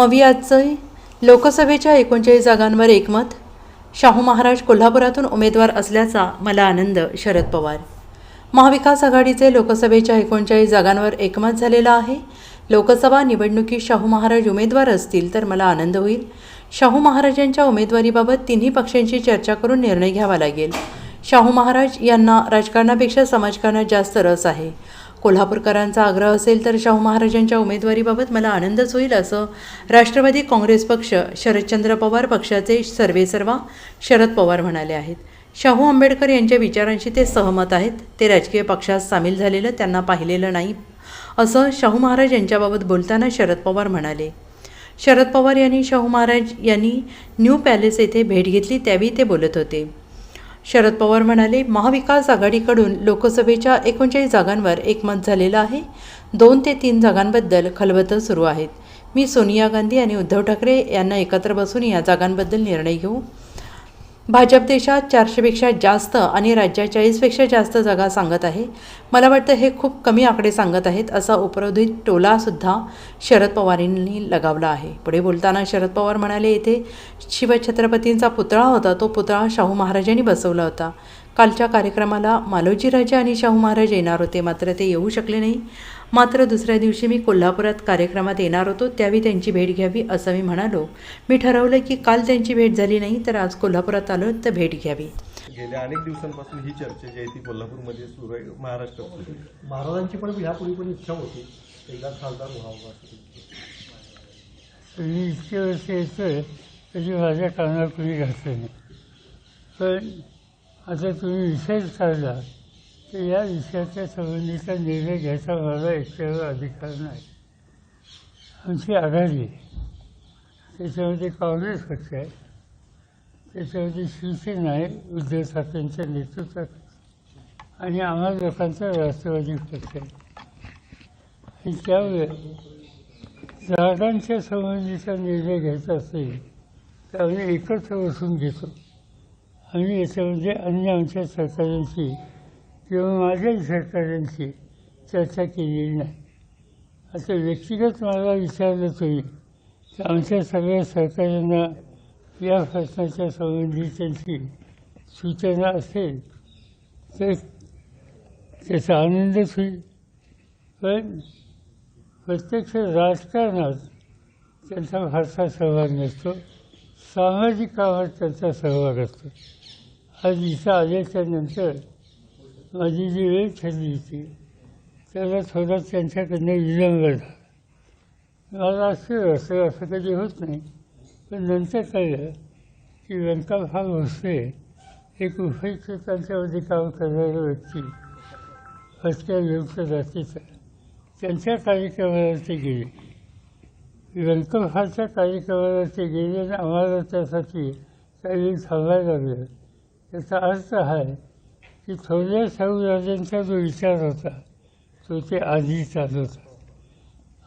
मवियाचे लोकसभेच्या एकोणचाळीस जागांवर एकमत. शाहू महाराज कोल्हापुरातून उमेदवार असल्याचा मला आनंद शरद पवार. महाविकास आघाडीचे लोकसभेच्या एकोणचाळीस जागांवर एकमत झालेलं आहे. लोकसभा निवडणुकीत शाहू महाराज उमेदवार असतील तर मला आनंद होईल. शाहू महाराजांच्या उमेदवारीबाबत तिन्ही पक्षांशी चर्चा करून निर्णय घ्यावा लागेल. शाहू महाराज यांना राजकारणापेक्षा समाजकारणात जास्त रस आहे. कोल्हापूरकरांचा आग्रह असेल तर शाहू महाराजांच्या उमेदवारीबाबत मला आनंदच होईल असं राष्ट्रवादी काँग्रेस पक्ष शरदचंद्र पवार पक्षाचे सर्वेसर्वा शरद पवार म्हणाले आहेत. शाहू आंबेडकर यांच्या विचारांशी ते सहमत आहेत. ते राजकीय पक्षात सामील झालेलं त्यांना पाहिलेलं नाही असं शाहू महाराज यांच्याबाबत बोलताना शरद पवार म्हणाले. शरद पवार यांनी शाहू महाराज यांनी न्यू पॅलेस येथे भेट घेतली त्यावेळी ते बोलत होते. शरद पवार म्हणाले महाविकास आघाडीकडून लोकसभेच्या एकोणचाळीस जागांवर एकमत झालेलं आहे. दोन ते तीन जागांबद्दल खलबतं सुरू आहेत. मी सोनिया गांधी आणि उद्धव ठाकरे यांना एकत्र बसून या जागांबद्दल निर्णय घेऊ. भाजप देशात चारशेपेक्षा जास्त आणि राज्यात चाळीसपेक्षा जास्त जागा सांगत आहे. मला वाटतं हे खूप कमी आकडे सांगत आहेत असा उपरोधित टोलासुद्धा शरद पवारांनी लगावला आहे. पुढे बोलताना शरद पवार म्हणाले येथे शिवछत्रपतींचा पुतळा होता तो पुतळा शाहू महाराजांनी बसवला होता. कालच्या कार्यक्रमाला मालोजीराजे आणि शाहू महाराज येणार होते मात्र ते येऊ शकले नाही. मात्र दुसऱ्या दिवशी मी कोल्हापुरात कार्यक्रमात येणार होतो त्यावेळी त्यांची भेट घ्यावी असं मी म्हणालो. मी ठरवलं की काल त्यांची भेट झाली नाही तर आज कोल्हापुरात आलो तर भेट घ्यावी. गेल्या अनेक दिवसांपासून ही चर्चा जी आहे ती कोल्हापूरमध्ये सुरू आहे महाराष्ट्रात आहे महाराजांची पण ह्यापूर्वी पण इच्छा होती. एकदा खासदार व्हावं असं तुम्ही इतके वर्ष येतोय तरी माझ्या कानावर कुणी घातलं नाही. पण आता तुम्ही विषय काढला या विषयाच्या संबंधीचा निर्णय घ्यायचा मला एकट्यावर अधिकार नाही आमची आघाडी आहे त्याच्यामध्ये काँग्रेस पक्ष आहे त्याच्यामध्ये शिवसेना आहे उद्धव ठाकरेंच्या नेतृत्वात आणि आम्हा लोकांचा राष्ट्रवादी पक्ष आहे आणि त्यामुळे जागांच्या संबंधीचा निर्णय घ्यायचा असेल तर आम्ही एकत्र बसून घेतो. आम्ही याच्यामध्ये अन्य आमच्या सरकारांशी किंवा माझ्याही सरकारांशी चर्चा केलेली नाही. असं व्यक्तिगत मला विचारलं तुम्ही तर आमच्या सगळ्या सरकारांना या प्रश्नाच्या संबंधी त्यांची सूचना असेल तर त्याचा आनंदच होईल. पण प्रत्यक्ष राजकारणात त्यांचा फारसा सहभाग नसतो. सामाजिक कामात त्यांचा सहभाग असतो. आज इथं आल्याच्यानंतर माझी जी वेळ ठरली होती. त्याला थोडा त्यांच्याकडनं विलंब झाला. मला असं असं असं कधी होत नाही. पण नंतर कळलं की व्यंकटराव भोसले एक उपयुक्त त्यांच्यामध्ये काम करणारे व्यक्ती. फटक्या विमुक्त जातीचा. त्यांच्या कार्यक्रमाला ते गेले. व्यंकटरावच्या कार्यक्रमाला ते गेले आणि आम्हाला त्यासाठी काही थांबायला लागलं. त्याचा अर्थ हा आहे की थोड्या शाहूराजांचा जो विचार होता तो ते आधी चालत होता.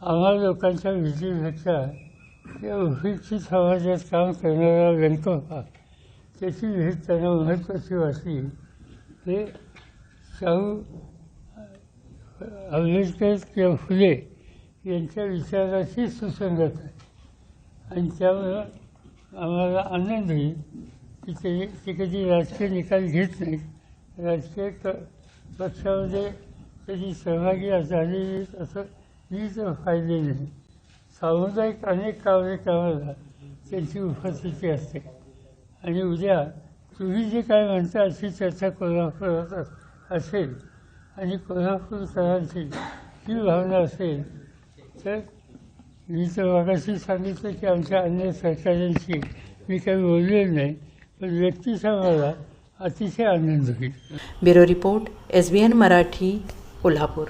आम्हा लोकांच्या विधीपेक्षा त्या उपेक्षित समाजात काम करणारा व्यंकटराव त्याची भेट त्यांना महत्त्वाची वाटली. ते शाहू आंबेडकर किंवा फुले यांच्या विचाराशी सुसंगत आहे आणि त्यामुळं आम्हाला आनंद होईल की ते ते कधी राजकीय निकाल घेत नाहीत. राजकीय क पक्षामध्ये कधी सहभागी झालेली असं मी तर नाही सामुदायिक अनेक कार्यक्रमाला त्यांची उपस्थिती असते. आणि उद्या तुम्ही जे काय म्हणता अशी चर्चा कोल्हापुरात असेल आणि कोल्हापूरकरांची ही भावना असेल तर मी तर मागाशी सांगितलं की आमच्या अन्य सरकारांशी मी काही बोललेलो नाही पण व्यक्तीचा अतिशय आनंद होईल. Bureau report S B N Marathi Kolhapur.